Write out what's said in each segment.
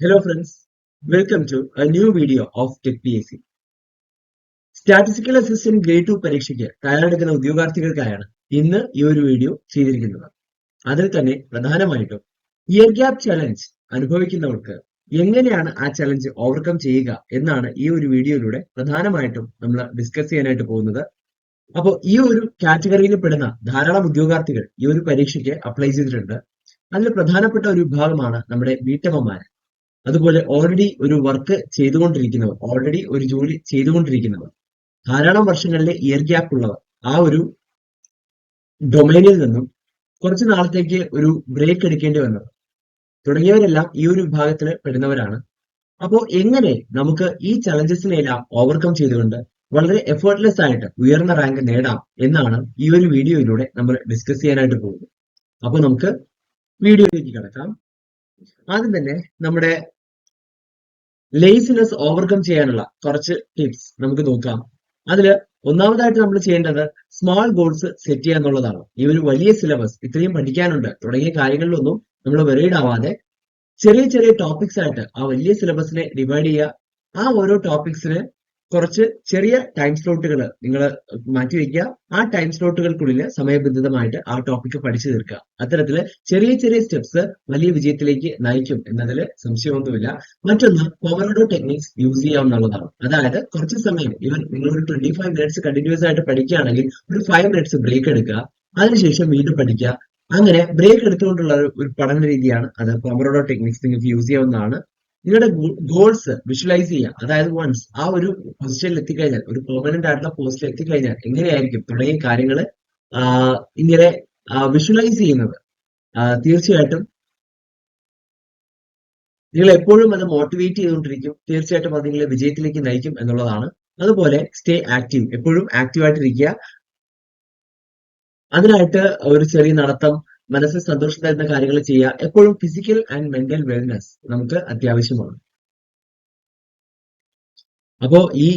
Hello friends, welcome to a new video of Tech PAC. Statistical assistant grade two പരീക്ഷയ്ക്ക് തയ്യാറെടുക്കുന്ന ഉദ്യോഗാർത്ഥികൾക്കായാണ് ഇന്ന് ഈ ഒരു വീഡിയോ ചെയ്തിരിക്കുന്നത്. അതിൽ തന്നെ പ്രധാനമായിട്ടും ഇയർ ഗ്യാപ് ചലഞ്ച് അനുഭവിക്കുന്നവർക്ക് എങ്ങനെയാണ് ആ ചലഞ്ച് ഓവർകം ചെയ്യുക എന്നാണ് ഈ ഒരു വീഡിയോയിലൂടെ പ്രധാനമായിട്ടും നമ്മൾ ഡിസ്കസ് ചെയ്യാനായിട്ട് പോകുന്നത്. അപ്പോൾ ഈ ഒരു കാറ്റഗറിയിൽ പെടുന്ന ധാരാളം ഉദ്യോഗാർത്ഥികൾ ഈ ഒരു പരീക്ഷയ്ക്ക് അപ്ലൈ ചെയ്തിട്ടുണ്ട്. അതിൽ പ്രധാനപ്പെട്ട ഒരു വിഭാഗമാണ് നമ്മുടെ വീട്ടമ്മമാർ അതുപോലെ ഓൾറെഡി ഒരു വർക്ക് ചെയ്തുകൊണ്ടിരിക്കുന്നവർ ഓൾറെഡി ഒരു ജോലി ചെയ്തുകൊണ്ടിരിക്കുന്നവർ ധാരാളം വർഷങ്ങളിലെ ഇയർ ഗ്യാപ്പ് ഉള്ളവർ ആ ഒരു ഡൊമൈനിൽ നിന്നും കുറച്ച് നാളത്തേക്ക് ഒരു ബ്രേക്ക് എടുക്കേണ്ടി വന്നവർ തുടങ്ങിയവരെല്ലാം ഈ ഒരു വിഭാഗത്തിൽ പെടുന്നവരാണ്. അപ്പോൾ എങ്ങനെ നമുക്ക് ഈ ചലഞ്ചസിനെ എല്ലാം ഓവർകം ചെയ്തുകൊണ്ട് വളരെ എഫേർട്ട്ലെസ് ആയിട്ട് ഉയർന്ന റാങ്ക് നേടാം എന്നാണ് ഈ ഒരു വീഡിയോയിലൂടെ നമ്മൾ ഡിസ്കസ് ചെയ്യാനായിട്ട് പോകുന്നത്. അപ്പോൾ നമുക്ക് വീഡിയോയിലേക്ക് കിടക്കാം. ആദ്യം തന്നെ നമ്മുടെ ലേസിനെസ് ഓവർകം ചെയ്യാനുള്ള കുറച്ച് ടിപ്സ് നമുക്ക് നോക്കാം. അതിൽ ഒന്നാമതായിട്ട് നമ്മൾ ചെയ്യേണ്ടത് സ്മോൾ ഗോൾസ് സെറ്റ് ചെയ്യുക എന്നുള്ളതാണ്. ഈ ഒരു വലിയ സിലബസ് ഇത്രയും പഠിക്കാനുണ്ട്. തുടങ്ങിയ കാര്യങ്ങളിലൊന്നും നമ്മൾ വെറീഡ് ആവാതെ ചെറിയ ചെറിയ ടോപ്പിക്സ് ആയിട്ട് ആ വലിയ സിലബസിനെ ഡിവൈഡ് ചെയ്യുക. ആ ഓരോ ടോപ്പിക്സിന് കുറച്ച് ചെറിയ ടൈം സ്ലോട്ടുകൾ നിങ്ങൾ മാറ്റി വയ്ക്കുക ആ ടൈം സ്ലോട്ടുകൾക്കുള്ളിൽ സമയബന്ധിതമായിട്ട് ആ ടോപ്പിക് പഠിച്ചു തീർക്കുക. അത്തരത്തിൽ ചെറിയ ചെറിയ സ്റ്റെപ്സ് വലിയ വിജയത്തിലേക്ക് നയിക്കും എന്നതിൽ സംശയമൊന്നുമില്ല. മറ്റൊന്ന് പവറഡോ ടെക്നിക്സ് യൂസ് ചെയ്യാവുന്നതാണ് അതായത് കുറച്ച് സമയം ഇവൻ നിങ്ങൾ ഒരു ട്വന്റി ഫൈവ് മിനിറ്റ്സ് കണ്ടിന്യൂസ് ആയിട്ട് പഠിക്കുകയാണെങ്കിൽ ഒരു ഫൈവ് മിനിറ്റ്സ് ബ്രേക്ക് എടുക്കുക. അതിനുശേഷം വീണ്ടും പഠിക്കുക. അങ്ങനെ ബ്രേക്ക് എടുത്തുകൊണ്ടുള്ള ഒരു പഠന രീതിയാണ് അത് പൊമറോഡോ ടെക്നിക്സ് നിങ്ങൾക്ക് യൂസ് ചെയ്യാവുന്നതാണ്. നിങ്ങളുടെ ഗോൾസ് വിഷ്വലൈസ് ചെയ്യുക. അതായത് വൺസ് ആ ഒരു പൊസിഷനിൽ എത്തിക്കഴിഞ്ഞാൽ ഒരു പെർമനന്റ് ആയിട്ടുള്ള പോസ്റ്റിൽ എത്തിക്കഴിഞ്ഞാൽ എങ്ങനെയായിരിക്കും തുടങ്ങിയ കാര്യങ്ങൾ ഇങ്ങനെ വിഷ്വലൈസ് ചെയ്യുന്നത്? തീർച്ചയായിട്ടും. നിങ്ങൾ എപ്പോഴും അത് മോട്ടിവേറ്റ് ചെയ്തുകൊണ്ടിരിക്കും. തീർച്ചയായിട്ടും അത് നിങ്ങളെ വിജയത്തിലേക്ക് നയിക്കും എന്നുള്ളതാണ്. അതുപോലെ സ്റ്റേ ആക്റ്റീവ് എപ്പോഴും ആക്റ്റീവ് ആയിട്ടിരിക്കുക. അതിനായിട്ട് ഒരു ചെറിയ നടത്തം മനസ്സിൽ സന്തോഷം തരുന്ന കാര്യങ്ങൾ ചെയ്യുക എപ്പോഴും ഫിസിക്കൽ ആൻഡ് മെന്റൽ വെൽനെസ് നമുക്ക് അത്യാവശ്യമാണ്. അപ്പോ ഈ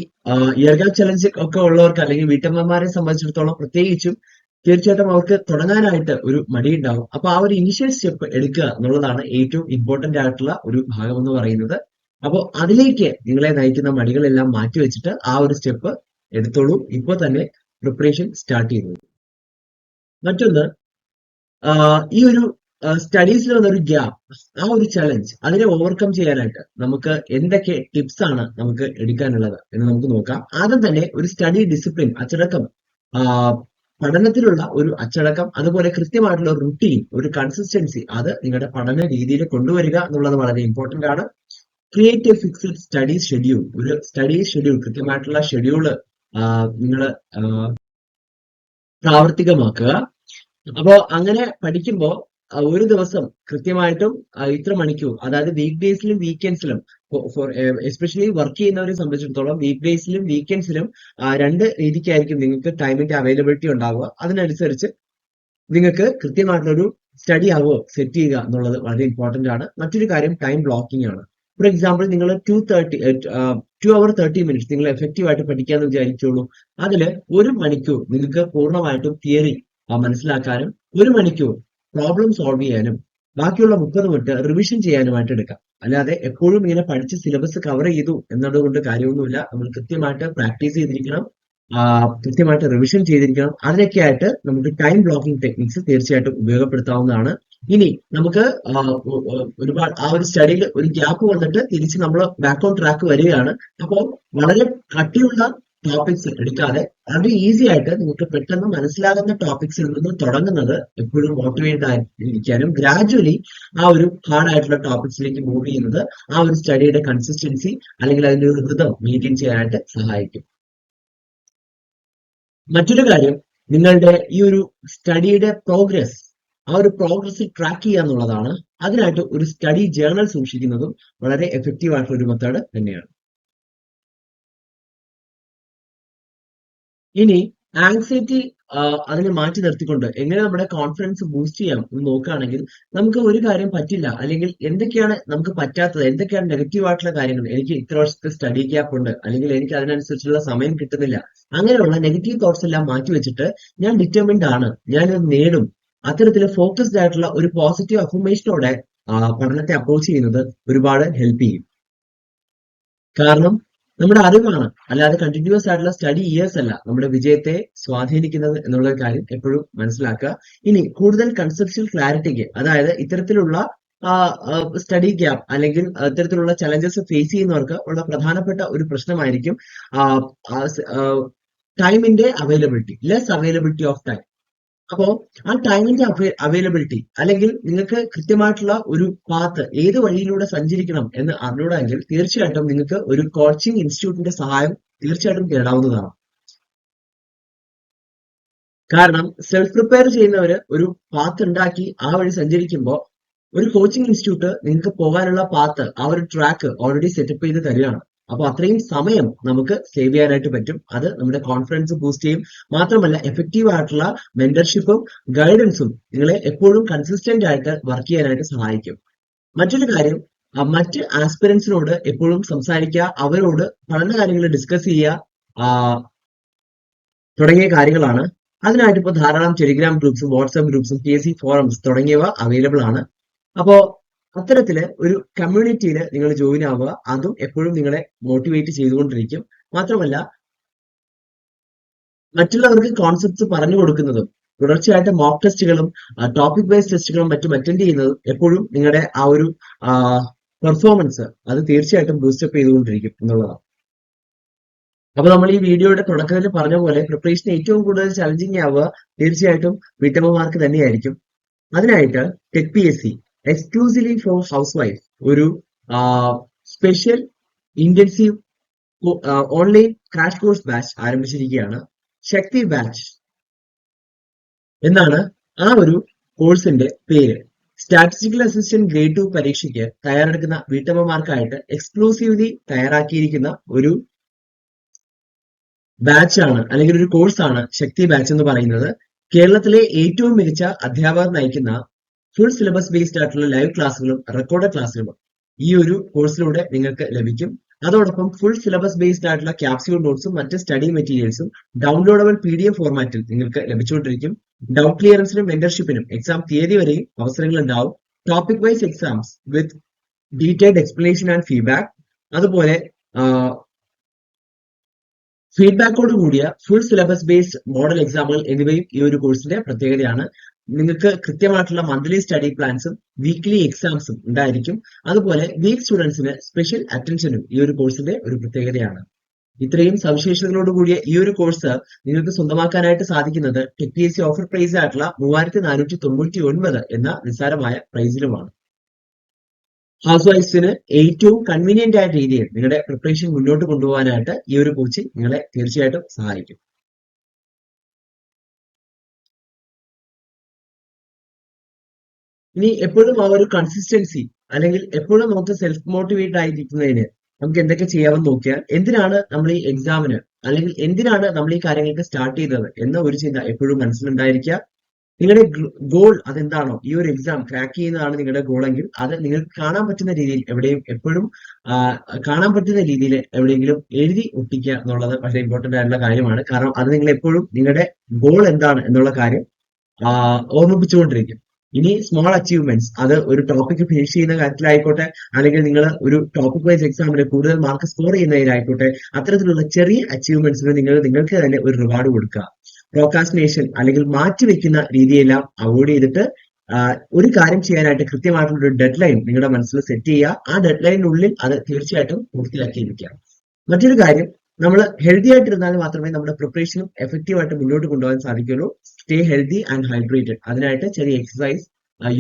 ഇയർ ഗ്യാപ് ചലഞ്ച് ഒക്കെ ഉള്ളവർക്ക് അല്ലെങ്കിൽ വീട്ടമ്മമാരെ സംബന്ധിച്ചിടത്തോളം പ്രത്യേകിച്ചും തീർച്ചയായിട്ടും അവർക്ക് തുടങ്ങാനായിട്ട് ഒരു മടി ഉണ്ടാവും അപ്പൊ ആ ഒരു ഇനിഷ്യൽ സ്റ്റെപ്പ് എടുക്കുക എന്നുള്ളതാണ് ഏറ്റവും ഇമ്പോർട്ടന്റ് ആയിട്ടുള്ള ഒരു ഭാഗം എന്ന് പറയുന്നത്. അപ്പോൾ അതിലേക്ക് നിങ്ങളെ നയിക്കുന്ന മടികളെല്ലാം മാറ്റിവെച്ചിട്ട് ആ ഒരു സ്റ്റെപ്പ് എടുത്തോളൂ. ഇപ്പോൾ തന്നെ പ്രിപ്പറേഷൻ സ്റ്റാർട്ട് ചെയ്തു മറ്റൊന്ന് ഈ ഒരു സ്റ്റഡീസിൽ വന്നൊരു ഗ്യാപ്പ് ആ ഒരു ചലഞ്ച് അതിനെ ഓവർകം ചെയ്യാനായിട്ട് നമുക്ക് എന്തൊക്കെ ടിപ്സ് ആണ് നമുക്ക് എടുക്കാനുള്ളത് എന്ന് നമുക്ക് നോക്കാം. ആദ്യം തന്നെ ഒരു സ്റ്റഡി ഡിസിപ്ലിൻ അച്ചടക്കം. പഠനത്തിലുള്ള ഒരു അച്ചടക്കം അതുപോലെ കൃത്യമായിട്ടുള്ള റുട്ടീൻ ഒരു കൺസിസ്റ്റൻസി അത് നിങ്ങളുടെ പഠന രീതിയിൽ കൊണ്ടുവരിക എന്നുള്ളത് വളരെ ഇമ്പോർട്ടന്റ് ആണ്. ക്രിയേറ്റീവ് ഫിക്സഡ് സ്റ്റഡി ഷെഡ്യൂൾ ഒരു സ്റ്റഡി ഷെഡ്യൂൾ കൃത്യമായിട്ടുള്ള ഷെഡ്യൂൾ നിങ്ങൾ പ്രാവർത്തികമാക്കുക. അപ്പോ അങ്ങനെ പഠിക്കുമ്പോൾ ഒരു ദിവസം കൃത്യമായിട്ടും ഇത്ര മണിക്കൂർ അതായത് വീക്ക് ഡേയ്സിലും വീക്കെൻഡ്സിലും ഫോർ എസ്പെഷ്യലി വർക്ക് ചെയ്യുന്നവരെ സംബന്ധിച്ചിടത്തോളം വീക്ക് ഡേയ്സിലും വീക്കെൻഡ്സിലും രണ്ട് രീതിക്കായിരിക്കും നിങ്ങൾക്ക് ടൈമിന്റെ അവൈലബിലിറ്റി ഉണ്ടാവുക. അതിനനുസരിച്ച് നിങ്ങൾക്ക് കൃത്യമായിട്ടുള്ളൊരു സ്റ്റഡി അവർ സെറ്റ് ചെയ്യുക എന്നുള്ളത് വളരെ ഇമ്പോർട്ടന്റ് ആണ്. മറ്റൊരു കാര്യം ടൈം ബ്ലോക്കിംഗ് ആണ്. ഫോർ എക്സാമ്പിൾ നിങ്ങൾ two thirty to hour thirty minutes നിങ്ങൾ എഫക്റ്റീവ് ആയിട്ട് പഠിക്കാന്ന് വിചാരിച്ചോളൂ അതിൽ ഒരു മണിക്കൂർ നിങ്ങൾക്ക് പൂർണമായിട്ടും തിയറി മനസ്സിലാക്കാനും ഒരു മണിക്കൂർ പ്രോബ്ലം സോൾവ് ചെയ്യാനും ബാക്കിയുള്ള മുപ്പത് മിനിറ്റ് റിവിഷൻ ചെയ്യാനുമായിട്ട് എടുക്കാം. അല്ലാതെ എപ്പോഴും ഇങ്ങനെ പഠിച്ച് സിലബസ് കവർ ചെയ്തു എന്നതുകൊണ്ട് കാര്യമൊന്നുമില്ല. നമ്മൾ കൃത്യമായിട്ട് പ്രാക്ടീസ് ചെയ്തിരിക്കണം. കൃത്യമായിട്ട് റിവിഷൻ ചെയ്തിരിക്കണം. അതിനൊക്കെ ആയിട്ട് നമുക്ക് ടൈം ബ്ലോക്കിംഗ് ടെക്നിക്സ് തീർച്ചയായിട്ടും ഉപയോഗപ്പെടുത്താവുന്നതാണ്. ഇനി നമുക്ക് ഒരുപാട് ആ ഒരു സ്റ്റഡിയിൽ ഒരു ഗ്യാപ്പ് വന്നിട്ട് തിരിച്ച് നമ്മൾ ബാക്ക് ഓൺ ട്രാക്ക് വരികയാണ്. അപ്പോൾ വളരെ കട്ടിയുള്ള ടോപ്പിക്സ് എടുക്കാതെ വളരെ ഈസി ആയിട്ട് നിങ്ങൾക്ക് പെട്ടെന്ന് മനസ്സിലാകുന്ന ടോപ്പിക്സിൽ നിന്ന് തുടങ്ങുന്നത് എപ്പോഴും മോട്ടിവേറ്റ് ആയിരിക്കാനും ഗ്രാജുവലി ആ ഒരു ഹാർഡ് ആയിട്ടുള്ള ടോപ്പിക്സിലേക്ക് മൂവ് ചെയ്യുന്നത് ആ ഒരു സ്റ്റഡിയുടെ കൺസിസ്റ്റൻസി അല്ലെങ്കിൽ അതിന്റെ ഒരു ഋതം മെയിന്റെയിൻ ചെയ്യാനായിട്ട് സഹായിക്കും. മറ്റൊരു കാര്യം നിങ്ങളുടെ ഈ ഒരു സ്റ്റഡിയുടെ പ്രോഗ്രസ് ആ ഒരു പ്രോഗ്രസ് ട്രാക്ക് ചെയ്യുക എന്നുള്ളതാണ് അതിനായിട്ട് ഒരു സ്റ്റഡി ജേർണൽ സൂക്ഷിക്കുന്നതും വളരെ എഫക്റ്റീവ് ആയിട്ടുള്ള ഒരു മെത്തേഡ് തന്നെയാണ്. ഇനി ആങ്സൈറ്റി അതിനെ മാറ്റി നിർത്തിക്കൊണ്ട് എങ്ങനെ നമ്മുടെ കോൺഫിഡൻസ് ബൂസ്റ്റ് ചെയ്യാം എന്ന് നോക്കുകയാണെങ്കിൽ നമുക്ക് ഒരു കാര്യം പറ്റില്ല. അല്ലെങ്കിൽ എന്തൊക്കെയാണ് നമുക്ക് പറ്റാത്തത്? എന്തൊക്കെയാണ് നെഗറ്റീവ് ആയിട്ടുള്ള കാര്യങ്ങൾ? എനിക്ക് ഇത്ര വർഷത്തെ സ്റ്റഡി ഗ്യാപ്പ് ഉണ്ട്. അല്ലെങ്കിൽ എനിക്ക് അതിനനുസരിച്ചുള്ള സമയം കിട്ടുന്നില്ല. അങ്ങനെയുള്ള നെഗറ്റീവ് തോട്ട്സ് എല്ലാം മാറ്റി വെച്ചിട്ട് ഞാൻ ഡിറ്റർമിൻഡ് ആണ്. ഞാനിത് നേടും. അത്തരത്തിൽ ഫോക്കസ്ഡ് ആയിട്ടുള്ള ഒരു പോസിറ്റീവ് അഫർമേഷനോടെ പഠനത്തെ അപ്രോച്ച് ചെയ്യുന്നത് ഒരുപാട് ഹെൽപ്പ് ചെയ്യും. കാരണം നമ്മുടെ അറിവാണ്. അല്ലാതെ കണ്ടിന്യൂസ് ആയിട്ടുള്ള സ്റ്റഡി ഇയേഴ്സ് അല്ല. നമ്മുടെ വിജയത്തെ സ്വാധീനിക്കുന്നത് എന്നുള്ള കാര്യം എപ്പോഴും മനസ്സിലാക്കുക. ഇനി കൂടുതൽ കൺസെപ്ഷ്യൽ ക്ലാരിറ്റിക്ക് അതായത് ഇത്തരത്തിലുള്ള സ്റ്റഡി ഗ്യാപ്പ് അല്ലെങ്കിൽ ഇത്തരത്തിലുള്ള ചലഞ്ചസ് ഫേസ് ചെയ്യുന്നവർക്ക് ഉള്ള പ്രധാനപ്പെട്ട ഒരു പ്രശ്നമായിരിക്കും ടൈമിന്റെ availability less availability of time അപ്പോ ആ ടൈമിന്റെ അവൈലബിലിറ്റി അല്ലെങ്കിൽ നിങ്ങൾക്ക് കൃത്യമായിട്ടുള്ള ഒരു പാത്ത് ഏത് വഴിയിലൂടെ സഞ്ചരിക്കണം എന്ന് അറിഞ്ഞൂടാങ്കിൽ തീർച്ചയായിട്ടും നിങ്ങൾക്ക് ഒരു കോച്ചിങ് ഇൻസ്റ്റിറ്റ്യൂട്ടിന്റെ സഹായം തീർച്ചയായിട്ടും തേടാവുന്നതാണ്. കാരണം സെൽഫ് പ്രിപ്പയർ ചെയ്യുന്നവര് ഒരു പാത്ത് ഉണ്ടാക്കി ആ വഴി സഞ്ചരിക്കുമ്പോൾ ഒരു കോച്ചിങ് ഇൻസ്റ്റിറ്റ്യൂട്ട് നിങ്ങൾക്ക് പോകാനുള്ള പാത്ത് ആ ഒരു ട്രാക്ക് ഓൾറെഡി സെറ്റപ്പ് ചെയ്ത് തരികയാണ്. അപ്പൊ അത്രയും സമയം നമുക്ക് സേവ് ചെയ്യാനായിട്ട് പറ്റും. അത് നമ്മുടെ കോൺഫിഡൻസ് ബൂസ്റ്റ് ചെയ്യും. മാത്രമല്ല എഫക്റ്റീവ് ആയിട്ടുള്ള മെന്റർഷിപ്പും ഗൈഡൻസും നിങ്ങളെ എപ്പോഴും കൺസിസ്റ്റന്റ് ആയിട്ട് വർക്ക് ചെയ്യാനായിട്ട് സഹായിക്കും. മറ്റൊരു കാര്യം മറ്റ് ആസ്പിരൻസിനോട് എപ്പോഴും സംസാരിക്കുക അവരോട് പഠന കാര്യങ്ങൾ ഡിസ്കസ് ചെയ്യുക തുടങ്ങിയ കാര്യങ്ങളാണ്. അതിനായിട്ട് ഇപ്പോൾ ധാരാളം ടെലിഗ്രാം ഗ്രൂപ്പ്സും വാട്സ്ആപ്പ് ഗ്രൂപ്പ്സും പി എസ് സി ഫോറംസ് തുടങ്ങിയവ അവൈലബിൾ ആണ്. അപ്പോ അത്തരത്തിൽ ഒരു കമ്മ്യൂണിറ്റിയിൽ നിങ്ങൾ ജോയിൻ ആവുക. അതും എപ്പോഴും നിങ്ങളെ മോട്ടിവേറ്റ് ചെയ്തുകൊണ്ടിരിക്കും. മാത്രമല്ല മറ്റുള്ളവർക്ക് കോൺസെപ്റ്റ്സ് പറഞ്ഞു കൊടുക്കുന്നതും തുടർച്ചയായിട്ട് മോക്ക് ടെസ്റ്റുകളും ടോപ്പിക് വൈസ് ടെസ്റ്റുകളും മറ്റും അറ്റൻഡ് ചെയ്യുന്നതും എപ്പോഴും നിങ്ങളുടെ ആ ഒരു പെർഫോമൻസ് അത് തീർച്ചയായിട്ടും ബൂസ്റ്റപ്പ് ചെയ്തുകൊണ്ടിരിക്കും എന്നുള്ളതാണ്. അപ്പൊ നമ്മൾ ഈ വീഡിയോയുടെ തുടക്കത്തിൽ പറഞ്ഞ പോലെ പ്രിപ്പറേഷൻ ഏറ്റവും കൂടുതൽ ചലഞ്ചിങ് ആവുക തീർച്ചയായിട്ടും വീട്ടമ്മമാർക്ക് തന്നെയായിരിക്കും. അതിനായിട്ട് tech P S C exclusively for housewife ഒരു special intensive online crash course batch ആരംഭിച്ചിരിക്കുകയാണ്. ശക്തി ബാച്ച് എന്നാണ് ആ ഒരു കോഴ്സിന്റെ പേര്. സ്റ്റാറ്റിസ്റ്റിക്കൽ അസിസ്റ്റന്റ് ഗ്രേഡ് ടു പരീക്ഷയ്ക്ക് തയ്യാറെടുക്കുന്ന വീട്ടമ്മമാർക്കായിട്ട് എക്സ്ക്ലൂസീവ്ലി തയ്യാറാക്കിയിരിക്കുന്ന ഒരു ബാച്ചാണ് അല്ലെങ്കിൽ ഒരു കോഴ്സാണ് ശക്തി ബാച്ച് എന്ന് പറയുന്നത്. കേരളത്തിലെ ഏറ്റവും മികച്ച അധ്യാപകർ നയിക്കുന്ന ഫുൾ സിലബസ് ബേസ്ഡ് ആയിട്ടുള്ള ലൈവ് ക്ലാസ്സുകളും റെക്കോർഡ് ക്ലാസ്സുകളും ഈ ഒരു കോഴ്സിലൂടെ നിങ്ങൾക്ക് ലഭിക്കും. അതോടൊപ്പം ഫുൾ സിലബസ് ബേസ്ഡ് ആയിട്ടുള്ള ക്യാപ്സ്യൂൾ നോട്ട്സും മറ്റ് സ്റ്റഡി മെറ്റീരിയൽസും ഡൗൺലോഡബിൾ പി ഡി എഫ് ഫോർമാറ്റിൽ നിങ്ങൾക്ക് ലഭിച്ചുകൊണ്ടിരിക്കും. ഡൗട്ട് ക്ലിയറൻസിനും മെന്റർഷിപ്പിനും എക്സാം തീയതി വരെയും അവസരങ്ങൾ ഉണ്ടാവും. Topic wise exams with detailed explanation and feedback അതുപോലെ ഫീഡ്ബാക്കോട് കൂടിയ ഫുൾ സിലബസ് ബേസ്ഡ് മോഡൽ എക്സാമുകൾ എന്നിവയും ഈ ഒരു കോഴ്സിന്റെ പ്രത്യേകതയാണ്. നിങ്ങൾക്ക് കൃത്യമായിട്ടുള്ള മന്ത്ലി സ്റ്റഡി പ്ലാൻസും വീക്ക്ലി എക്സാംസും ഉണ്ടായിരിക്കും. അതുപോലെ വീക്ക് സ്റ്റുഡൻസിന് സ്പെഷ്യൽ അറ്റൻഷനും ഈ ഒരു കോഴ്സിന്റെ ഒരു പ്രത്യേകതയാണ്. ഇത്രയും സവിശേഷതകളോട് കൂടിയ ഈ ഒരു കോഴ്സ് നിങ്ങൾക്ക് സ്വന്തമാക്കാനായിട്ട് സാധിക്കുന്നത് Tech P S C offer price ആയിട്ടുള്ള മൂവായിരത്തി നാനൂറ്റി തൊണ്ണൂറ്റി ഒൻപത് എന്ന നിസ്സാരമായ പ്രൈസിലുമാണ് ഹൗസ് വൈഫ്സിന് ഏറ്റവും കൺവീനിയന്റ് ആയ രീതിയിൽ നിങ്ങളുടെ പ്രിപ്പറേഷൻ മുന്നോട്ട് കൊണ്ടുപോകാനായിട്ട് ഈ ഒരു കോച്ചിങ് നിങ്ങളെ തീർച്ചയായിട്ടും സഹായിക്കും. ഇനി എപ്പോഴും ആ ഒരു കൺസിസ്റ്റൻസി അല്ലെങ്കിൽ എപ്പോഴും നമുക്ക് സെൽഫ് മോട്ടിവേറ്റ് ആയിരിക്കുന്നതിന് നമുക്ക് എന്തൊക്കെ ചെയ്യാമെന്ന് നോക്കിയാൽ എന്തിനാണ് നമ്മൾ ഈ എക്സാമിന് അല്ലെങ്കിൽ എന്തിനാണ് നമ്മൾ ഈ കാര്യങ്ങൾക്ക് സ്റ്റാർട്ട് ചെയ്തത് എന്ന ഒരു ചിന്ത എപ്പോഴും മനസ്സിലുണ്ടായിരിക്കുക. നിങ്ങളുടെ ഗോൾ അതെന്താണോ ഈ ഒരു എക്സാം ക്രാക്ക് ചെയ്യുന്നതാണ് നിങ്ങളുടെ ഗോളെങ്കിൽ അത് നിങ്ങൾക്ക് കാണാൻ പറ്റുന്ന രീതിയിൽ എവിടെയും എപ്പോഴും കാണാൻ പറ്റുന്ന രീതിയിൽ എവിടെയെങ്കിലും എഴുതി ഒട്ടിക്കുക എന്നുള്ളത് വളരെ ഇമ്പോർട്ടന്റ് ആയിട്ടുള്ള കാര്യമാണ്. കാരണം അത് നിങ്ങൾ എപ്പോഴും നിങ്ങളുടെ ഗോൾ എന്താണ് എന്നുള്ള കാര്യം ഓർമ്മിപ്പിച്ചുകൊണ്ടിരിക്കും. ഇനി സ്മോൾ അച്ചീവ്മെന്റ്സ് അത് ഒരു ടോപ്പിക് ഫിനിഷ് ചെയ്യുന്ന കാര്യത്തിലായിക്കോട്ടെ അല്ലെങ്കിൽ നിങ്ങൾ ഒരു ടോപ്പിക് വൈസ് എക്സാമിന് കൂടുതൽ മാർക്ക് സ്കോർ ചെയ്യുന്നതിനായിക്കോട്ടെ അത്തരത്തിലുള്ള ചെറിയ അച്ചീവ്മെന്റ്സിന് നിങ്ങൾ നിങ്ങൾക്ക് തന്നെ ഒരു റിവാർഡ് കൊടുക്കുക. പ്രോക്കാസ്റ്റിനേഷൻ അല്ലെങ്കിൽ മാറ്റിവെക്കുന്ന രീതിയെല്ലാം അവോയ്ഡ് ചെയ്തിട്ട് ഒരു കാര്യം ചെയ്യാനായിട്ട് കൃത്യമായിട്ടുള്ള ഒരു ഡെഡ് ലൈൻ നിങ്ങളുടെ മനസ്സിൽ സെറ്റ് ചെയ്യുക. ആ ഡെഡ് ലൈനിനുള്ളിൽ അത് തീർച്ചയായിട്ടും പൂർത്തിയാക്കിയിരിക്കുക. മറ്റൊരു കാര്യം നമ്മൾ ഹെൽത്തി ആയിട്ടിരുന്നാൽ മാത്രമേ നമ്മുടെ പ്രിപ്പറേഷനും എഫക്റ്റീവ് ആയിട്ട് മുന്നോട്ട് കൊണ്ടുപോകാൻ സാധിക്കുള്ളൂ സ്റ്റേ ഹെൽത്തി ആൻഡ് ഹൈഡ്രേറ്റഡ് അതിനായിട്ട് ചെറിയ എക്സസൈസ്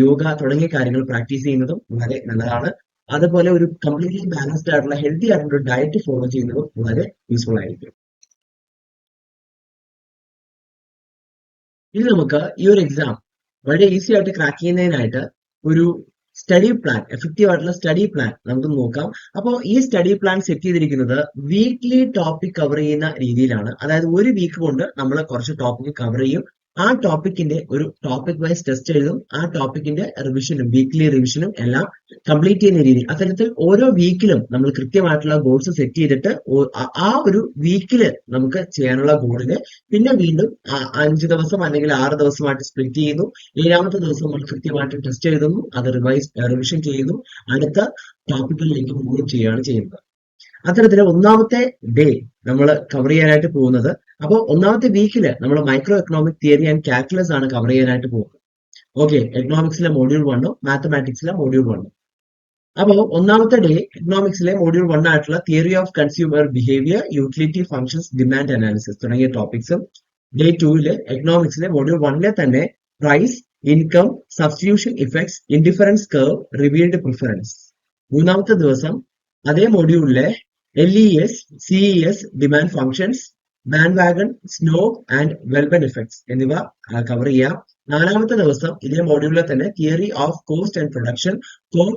യോഗ തുടങ്ങിയ കാര്യങ്ങൾ പ്രാക്ടീസ് ചെയ്യുന്നതും വളരെ നല്ലതാണ്. അതുപോലെ ഒരു കംപ്ലീറ്റ്ലി ബാലൻസ്ഡ് ആയിട്ടുള്ള ഹെൽത്തി ആയിട്ടുള്ള ഡയറ്റ് ഫോളോ ചെയ്യുന്നതും വളരെ യൂസ്ഫുൾ ആയിരിക്കും. ഇനി നമുക്ക് ഈ ഒരു എക്സാം വളരെ ഈസി ആയിട്ട് ക്രാക്ക് ചെയ്യുന്നതിനായിട്ട് ഒരു സ്റ്റഡി പ്ലാൻ എഫക്റ്റീവ് ആയിട്ടുള്ള സ്റ്റഡി പ്ലാൻ നമുക്ക് നോക്കാം. അപ്പോൾ ഈ സ്റ്റഡി പ്ലാൻ സെറ്റ് ചെയ്തിരിക്കുന്നത് വീക്ക്ലി ടോപ്പിക് കവർ ചെയ്യുന്ന രീതിയിലാണ്. അതായത് ഒരു വീക്ക് കൊണ്ട് നമ്മൾ കുറച്ച് ടോപ്പിക് കവർ ചെയ്യും. ആ ടോപ്പിക്കിന്റെ ഒരു ടോപ്പിക് വൈസ് ടെസ്റ്റ് എഴുതും. ആ ടോപ്പിക്കിന്റെ റിവിഷനും വീക്ക്ലി റിവിഷനും എല്ലാം കംപ്ലീറ്റ് ചെയ്യുന്ന രീതി അത്തരത്തിൽ ഓരോ വീക്കിലും നമ്മൾ കൃത്യമായിട്ടുള്ള ഗോൾസ് സെറ്റ് ചെയ്തിട്ട് ആ ഒരു വീക്കിൽ നമുക്ക് ചെയ്യാനുള്ള ഗോളിന് പിന്നെ വീണ്ടും അഞ്ച് ദിവസം അല്ലെങ്കിൽ ആറ് ദിവസമായിട്ട് സ്പ്ലിറ്റ് ചെയ്യുന്നു. ഏഴാമത്തെ ദിവസം നമ്മൾ കൃത്യമായിട്ട് ടെസ്റ്റ് എഴുതുന്നു. അത് റിവൈസ് റിവിഷൻ ചെയ്യുന്നു. അടുത്ത ടോപ്പിക്കിലേക്ക് മൂവ് ചെയ്യുകയാണ് ചെയ്യുന്നത്. അത്തരത്തിൽ ഒന്നാമത്തെ ഡേ നമ്മൾ കവർ ചെയ്യാനായിട്ട് പോകുന്നത് അപ്പോൾ ഒന്നാമത്തെ വീക്കിൽ നമ്മൾ micro economic theory and calculus ആണ് കവർ ചെയ്യാനായിട്ട് പോകുന്നത്. ഓക്കെ എക്കണോമിക്സിലെ മോഡ്യൂൾ വണ്ണും മാത്തമാറ്റിക്സിലെ മോഡ്യൂൾ വണ്ണും അപ്പോൾ ഒന്നാമത്തെ ഡേ എക്കണോമിക്സിലെ മോഡ്യൂൾ വൺ ആയിട്ടുള്ള theory of consumer behaviour utility functions demand analysis തുടങ്ങിയ ടോപ്പിക്സും ഡേ ടൂവിൽ എക്കണോമിക്സിലെ മോഡ്യൂൾ വണ്ണിലെ തന്നെ price income substitution effects indifference curve revealed preference മൂന്നാമത്തെ ദിവസം അതേ മോഡ്യൂളിലെ L E S CES demand functions bandwagon snob and വെൽബൻ effects എന്നിവ കവർ ചെയ്യാം. നാലാമത്തെ ദിവസം ഇതേ മോഡ്യൂളിൽ തന്നെ theory of cost and production Cobb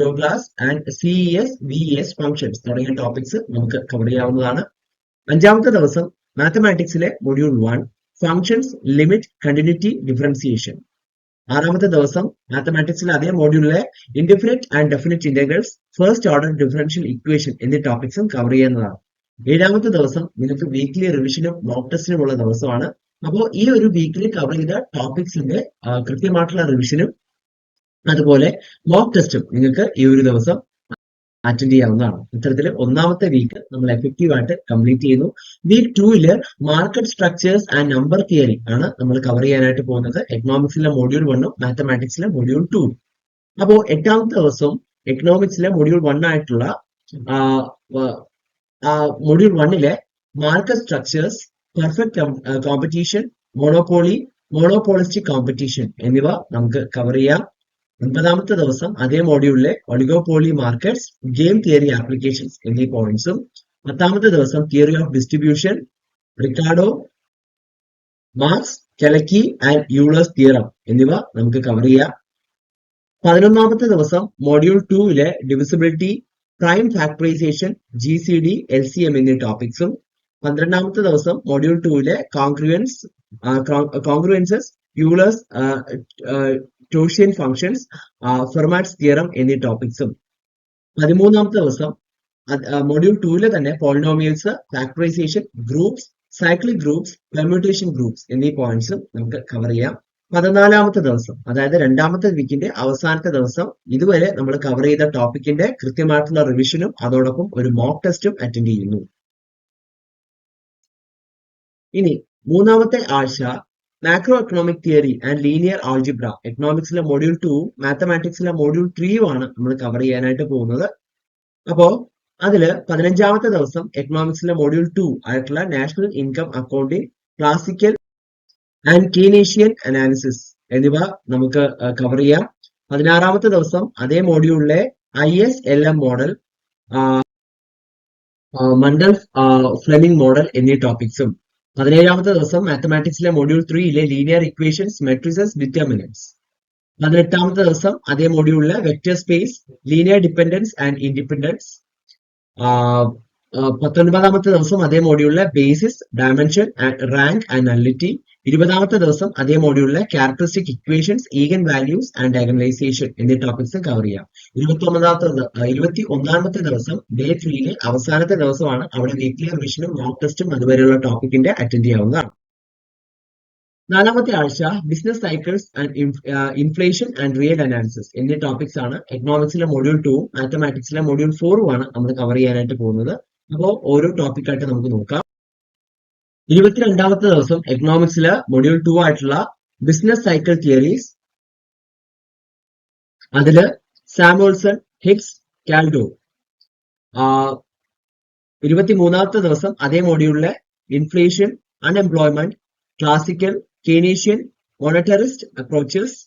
Douglas and C S V S functions തുടങ്ങിയ ടോപ്പിക്സ് നമുക്ക് കവർ ചെയ്യാവുന്നതാണ്. അഞ്ചാമത്തെ ദിവസം മാത്തമാറ്റിക്സിലെ module one functions limit continuity differentiation ആറാമത്തെ ദിവസം മാത്തമാറ്റിക്സിലെ അതേ മോഡ്യൂളിലെ indefinite and definite integrals first order differential equation എന്നീ ടോപ്പിക്സും കവർ ചെയ്യുന്നതാണ്. ഏഴാമത്തെ ദിവസം നിങ്ങൾക്ക് വീക്ക്ലി റിവിഷനും മോക്ക് ടെസ്റ്റിനും ഉള്ള ദിവസമാണ്. അപ്പോൾ ഈ ഒരു വീക്കിലി കവർ ചെയ്ത ടോപ്പിക്സിന്റെ കൃത്യമായിട്ടുള്ള റിവിഷനും അതുപോലെ മോക്ക് ടെസ്റ്റും നിങ്ങൾക്ക് ഈ ഒരു ദിവസം അറ്റൻഡ് ചെയ്യാവുന്നതാണ്. ഇത്തരത്തിൽ ഒന്നാമത്തെ വീക്ക് നമ്മൾ എഫക്റ്റീവ് ആയിട്ട് കംപ്ലീറ്റ് ചെയ്യുന്നു. വീക്ക് ടൂവിൽ market structures and number theory ആണ് നമ്മൾ കവർ ചെയ്യാനായിട്ട് പോകുന്നത്. എക്കണോമിക്സിലെ മൊഡ്യൂൾ വണ്ണും മാത്തമാറ്റിക്സിലെ മൊഡ്യൂൾ ടൂ അപ്പോൾ എട്ടാമത്തെ ദിവസവും എക്കണോമിക്സിലെ മൊഡ്യൂൾ വൺ ആയിട്ടുള്ള മൊഡ്യൂൾ വണ്ണിലെ market structures perfect competition monopoly monopolistic competition എന്നിവ നമുക്ക് കവർ ചെയ്യാം. ഒൻപതാമത്തെ ദിവസം അതേ മോഡ്യൂളിലെ oligopoly markets game theory applications എന്നീ പോയിന്റ്സും പത്താമത്തെ ദിവസം theory of distribution Ricardo Marx Kalecki and Euler's theorem എന്നിവ നമുക്ക് കവർ ചെയ്യാം. പതിനൊന്നാമത്തെ ദിവസം module ടൂവിലെ divisibility prime factorisation G C D L C M എന്നീ ടോപ്പിക്സും പന്ത്രണ്ടാമത്തെ ദിവസം മോഡ്യൂൾ ടൂവിലെ congruence congruences Euler's ടോഷ്യൻ functions Fermat's theorem എന്നീ ടോപ്പിക്സും പതിമൂന്നാമത്തെ ദിവസം മൊഡ്യൂൾ ടൂവിലെ തന്നെ polynomials factorisation groups cyclic groups permutation groups എന്നീ പോയിന്റ്സും നമുക്ക് കവർ ചെയ്യാം. പതിനാലാമത്തെ ദിവസം അതായത് രണ്ടാമത്തെ വീക്കിന്റെ അവസാനത്തെ ദിവസം ഇതുവരെ നമ്മൾ കവർ ചെയ്ത ടോപ്പിക്കിന്റെ കൃത്യമായിട്ടുള്ള റിവിഷനും അതോടൊപ്പം ഒരു മോക്ക് ടെസ്റ്റും അറ്റൻഡ് ചെയ്യുന്നു. ഇനി മൂന്നാമത്തെ ആഴ്ച macroeconomic theory and linear algebra എക്കണോമിക്സിലെ module two മാത്തമാറ്റിക്സിലെ മൊഡ്യൂൾ ത്രീയും ആണ് നമ്മൾ കവർ ചെയ്യാനായിട്ട് പോകുന്നത്. അപ്പോ അതിൽ പതിനഞ്ചാമത്തെ ദിവസം എക്കണോമിക്സിലെ മൊഡ്യൂൾ ടു ആയിട്ടുള്ള national income accounting classical and Keynesian analysis എന്നിവ നമുക്ക് കവർ ചെയ്യാം. പതിനാറാമത്തെ ദിവസം അതേ മോഡ്യൂളിലെ I S L M model Mundell Fleming model എന്നീ ടോപ്പിക്സും പതിനേഴാമത്തെ ദിവസം മാത്തമാറ്റിക്സിലെ മൊഡ്യൂൾ ത്രീയിലെ ലീനിയർ ഇക്വേഷൻസ് മെട്രിസസ് ഡിറ്റർമിനൻസ് പതിനെട്ടാമത്തെ ദിവസം അതേ മൊഡ്യൂളിലെ vector space linear dependence and independence പത്തൊൻപതാമത്തെ ദിവസം അതേ മൊഡ്യൂളിലെ basis dimension rank and nullity ഇരുപതാമത്തെ ദിവസം അതേ മോഡ്യൂളിലെ characteristic equations eigenvalues and diagonalisation എന്നീ ടോപ്പിക്സ് കവർ ചെയ്യാം. ഇരുപത്തി ഒമ്പതാമത്തെ ഇരുപത്തി ഒന്നാമത്തെ ദിവസം ഡേ ത്രീയിലെ അവസാനത്തെ ദിവസമാണ് അവിടെ വീക്ക്ലി റിവിഷനും മോക്ക് ടെസ്റ്റും അതുവരെയുള്ള ടോപ്പിക്കിന്റെ അറ്റൻഡ് ചെയ്യാവുന്നതാണ്. നാലാമത്തെ ആഴ്ച business cycles and inflation and real analysis എന്നീ ടോപ്പിക്സ് ആണ് എക്കണോമിക്സിലെ മൊഡ്യൂൾ ടൂവും മാത്തമാറ്റിക്സിലെ മൊഡ്യൂൾ ഫോറും ആണ് നമ്മൾ കവർ ചെയ്യാനായിട്ട് പോകുന്നത്. അപ്പോൾ ഓരോ ടോപ്പിക്കായിട്ട് നമുക്ക് നോക്കാം. ഇരുപത്തിരണ്ടാമത്തെ ദിവസം എക്കണോമിക്സിലെ മൊഡ്യൂൾ ടു ആയിട്ടുള്ള ബിസിനസ് സൈക്കിൾ തിയറീസ് അതിൽ സാമുവൽസൺ ഹിക്സ് കാൽഡോ. ഇരുപത്തിമൂന്നാമത്തെ ദിവസം അതേ മോഡ്യൂളിലെ inflation unemployment classical Keynesian monetarist approaches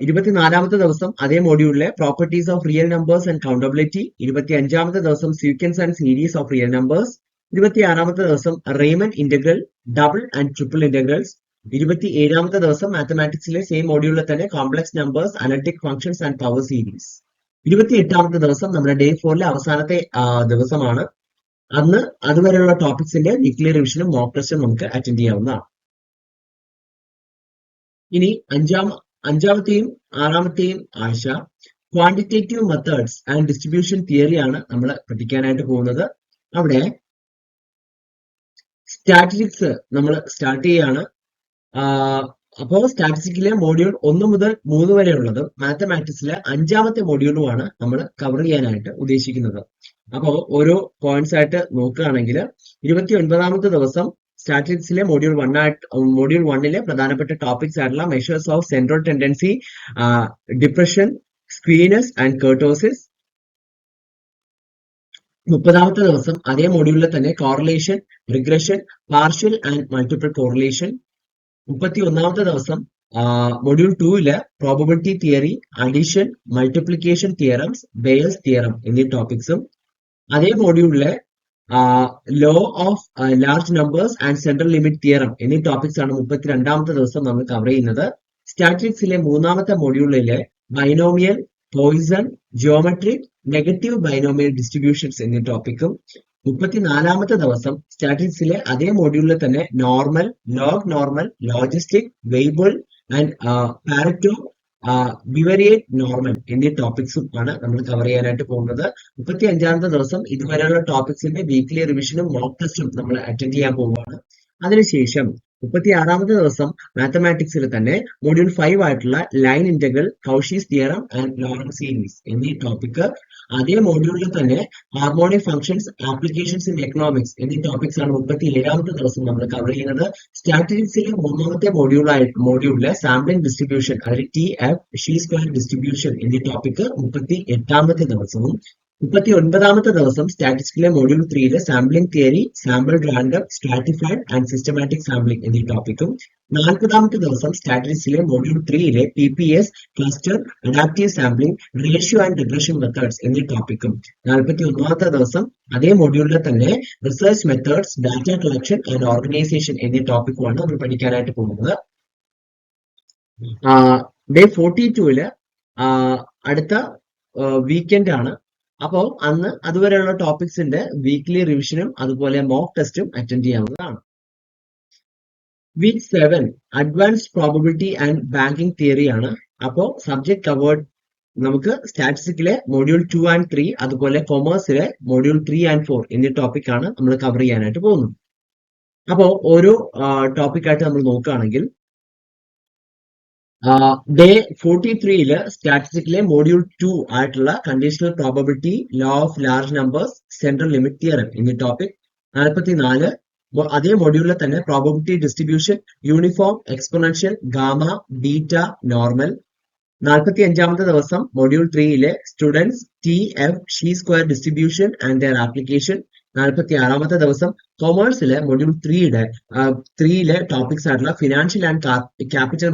ഇരുപത്തിനാലാമത്തെ ദിവസം അതേ മോഡ്യൂളിലെ properties of real numbers and countability ഇരുപത്തി അഞ്ചാമത്തെ ദിവസം sequence and series of real numbers ഇരുപത്തിയാറാമത്തെ ദിവസം Riemann integral double and triple integrals ഇരുപത്തി ഏഴാമത്തെ ദിവസം മാത്തമാറ്റിക്സിലെ സെയിം മോഡ്യൂളിൽ തന്നെ complex numbers analytic functions and power series ഇരുപത്തി എട്ടാമത്തെ ദിവസം നമ്മുടെ ഡേ ഫോറിലെ അവസാനത്തെ ദിവസമാണ്. അന്ന് അതുവരെയുള്ള ടോപ്പിക്സിന്റെ വീക്ക്ലി റിവിഷനും മോക്ക് ടെസ്റ്റും നമുക്ക് അറ്റൻഡ് ചെയ്യാവുന്നതാണ്. ഇനി അഞ്ചാം അഞ്ചാമത്തെയും ആറാമത്തെയും ആഴ്ച ക്വാണ്ടിറ്റേറ്റീവ് മെത്തേഡ്സ് ആൻഡ് ഡിസ്ട്രിബ്യൂഷൻ തിയറിയാണ് നമ്മൾ പഠിക്കാനായിട്ട് പോകുന്നത്. അവിടെ സ്റ്റാറ്റിസ്റ്റിക്സ് നമ്മൾ സ്റ്റാർട്ട് ചെയ്യാണ്. അപ്പോൾ സ്റ്റാറ്റിസ്റ്റിക്കിലെ മോഡ്യൂൾ ഒന്ന് മുതൽ മൂന്ന് വരെ ഉള്ളത് മാത്തമാറ്റിക്സിലെ അഞ്ചാമത്തെ മോഡ്യൂളുമാണ് നമ്മൾ കവർ ചെയ്യാനായിട്ട് ഉദ്ദേശിക്കുന്നത്. അപ്പോൾ ഓരോ പോയിന്റ്സ് ആയിട്ട് നോക്കുകയാണെങ്കിൽ ഇരുപത്തി ഒൻപതാമത്തെ ദിവസം സ്റ്റാറ്റിസ്റ്റിക്സിലെ മോഡ്യൂൾ വൺ ആയിട്ട് മോഡ്യൂൾ വണ്ണിലെ പ്രധാനപ്പെട്ട ടോപ്പിക്സ് ആയിട്ടുള്ള measures of central tendency dispersion skewness and kurtosis മുപ്പതാമത്തെ ദിവസം അതേ മോഡ്യൂളിൽ തന്നെ correlation regression partial and multiple correlation മുപ്പത്തി ഒന്നാമത്തെ ദിവസം മൊഡ്യൂൾ ടൂവിൽ probability theory addition multiplication theorems Bayes theorem എന്നീ ടോപ്പിക്സും അതേ മോഡ്യൂളിലെ law of large numbers and central limit theorem എന്നീ ടോപ്പിക്സ് ആണ് മുപ്പത്തിരണ്ടാമത്തെ ദിവസം നമ്മൾ കവർ ചെയ്യുന്നത്. സ്റ്റാറ്റിക്സിലെ മൂന്നാമത്തെ മൊഡ്യൂളിലെ binomial Poisson geometric negative binomial distributions എന്നീ ടോപ്പിക്കും മുപ്പത്തിനാലാമത്തെ ദിവസം സ്റ്റാറ്റിക്സിലെ അതേ മോഡ്യൂളിൽ തന്നെ normal log normal logistic Weibull and Pareto bivariate normal എന്നീ ടോപ്പിക്സും ആണ് നമ്മൾ കവർ ചെയ്യാനായിട്ട് പോകുന്നത്. മുപ്പത്തി അഞ്ചാമത്തെ ദിവസം ഇതുവരെയുള്ള ടോപ്പിക്സിന്റെ വീക്ക്ലി റിവിഷനും മോക്ക് ടെസ്റ്റും നമ്മൾ അറ്റൻഡ് ചെയ്യാൻ പോവുകയാണ്. അതിനുശേഷം മുപ്പത്തി ആറാമത്തെ ദിവസം മാത്തമാറ്റിക്സിൽ തന്നെ മോഡ്യൂൾ ഫൈവ് ആയിട്ടുള്ള line integral Cauchy's theorem and Laurent series എന്നീ ടോപ്പിക് അതേ മോഡ്യൂളിൽ തന്നെ harmonic functions applications in economics എന്നീ ടോപ്പിക്സ് ആണ് മുപ്പത്തി ഏഴാമത്തെ ദിവസം നമ്മൾ കവർ ചെയ്യുന്നത്. സ്റ്റാറ്റിസ്റ്റിക്സിലെ മൂന്നാമത്തെ മോഡ്യൂളായിട്ട് മോഡ്യൂളിലെ സാമ്പിളിംഗ് ഡിസ്ട്രിബ്യൂഷൻ അതായത് T F chi square distribution എന്നീ ടോപ്പിക് മുപ്പത്തി എട്ടാമത്തെ ദിവസവും മുപ്പത്തി ഒൻപതാമത്തെ ദിവസം സ്റ്റാറ്റിസ്റ്റിക്കിലെ module ത്രീയിലെ sampling theory sample random stratified and systematic sampling എന്നീ ടോപ്പിക്കും നാൽപ്പതാമത്തെ ദിവസം സ്റ്റാറ്റിസ്റ്റിലെ module ത്രീയിലെ P P S cluster adaptive sampling ratio and regression methods എന്നീ ടോപ്പിക്കും നാൽപ്പത്തി ഒന്നാമത്തെ ദിവസം അതേ മോഡ്യൂളിലെ തന്നെ research methods data collection and organisation എന്നീ ടോപ്പിക്കുമാണ് നമ്മൾ പഠിക്കാനായിട്ട് പോകുന്നത്. ഡേ ഫോർട്ടി ടൂവിൽ അടുത്ത വീക്കെൻഡ് ആണ് അപ്പോൾ അന്ന് അതുവരെയുള്ള ടോപ്പിക്സിന്റെ വീക്ക്ലി റിവിഷനും അതുപോലെ മോക്ക് ടെസ്റ്റും അറ്റൻഡ് ചെയ്യാവുന്നതാണ്. Week seven advanced probability and banking theory ആണ്. അപ്പോ സബ്ജക്ട് കവേർഡ് നമുക്ക് സ്റ്റാറ്റിസ്റ്റിക്കിലെ മോഡ്യൂൾ ടു ആൻഡ് ത്രീ അതുപോലെ കൊമേഴ്സിലെ മോഡ്യൂൾ ത്രീ ആൻഡ് ഫോർ എന്നീ ടോപ്പിക് ആണ് നമ്മൾ കവർ ചെയ്യാനായിട്ട് പോകുന്നത്. അപ്പോ ഓരോ ടോപ്പിക്കായിട്ട് നമ്മൾ നോക്കുകയാണെങ്കിൽ ഡേ ഫോർട്ടി ത്രീയിൽ സ്റ്റാറ്റിസ്റ്റിക്കിലെ മോഡ്യൂൾ ടു ആയിട്ടുള്ള conditional probability law of large numbers central limit theorem എന്നീ ടോപ്പിക് നാൽപ്പത്തിനാല് അതേ മോഡ്യൂളിൽ തന്നെ probability distribution uniform exponential gamma beta normal നാൽപ്പത്തി അഞ്ചാമത്തെ ദിവസം module ത്രീയിലെ student's T F chi square distribution and their application നാൽപ്പത്തി ആറാമത്തെ ദിവസം കൊമേഴ്സിലെ മൊഡ്യൂൾ ത്രീയുടെ ത്രീയിലെ ടോപ്പിക്സ് ആയിട്ടുള്ള financial and capital